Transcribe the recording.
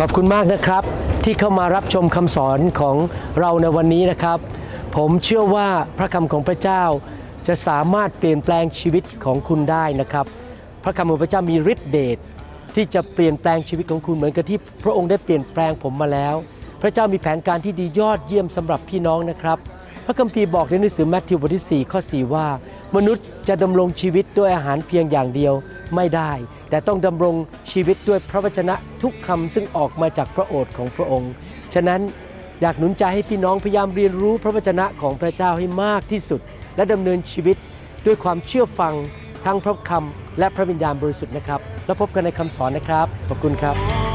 ขอบคุณมากนะครับ ที่เข้ามารับชมคำสอนของเราในวันนี้นะครับ ผมเชื่อว่าพระคำของพระเจ้าจะสามารถเปลี่ยนแปลงชีวิตของคุณได้นะครับ พระคำของพระเจ้ามีฤทธิเดชที่จะเปลี่ยนแปลงชีวิตของคุณเหมือนกับที่พระองค์ได้เปลี่ยนแปลงผมมาแล้ว พระเจ้ามีแผนการที่ดียอดเยี่ยมสำหรับพี่น้องนะครับ พระคัมภีร์บอกในหนังสือแมทธิวบทที่4ข้อ4ว่า มนุษย์จะดำรงชีวิตด้วยอาหารเพียงอย่างเดียวไม่ได้ แต่ต้องดำรง ชีวิตด้วยพระวจนะทุกคำซึ่งออกมาจากพระโอษฐ์ของพระองค์ ฉะนั้นอยากหนุนใจให้พี่น้องพยายามเรียนรู้พระวจนะของพระเจ้าให้มากที่สุด และดำเนินชีวิตด้วยความเชื่อฟังทั้งพระคำและพระวิญญาณบริสุทธิ์นะครับ แล้วพบกันในคำสอนนะครับ ขอบคุณครับ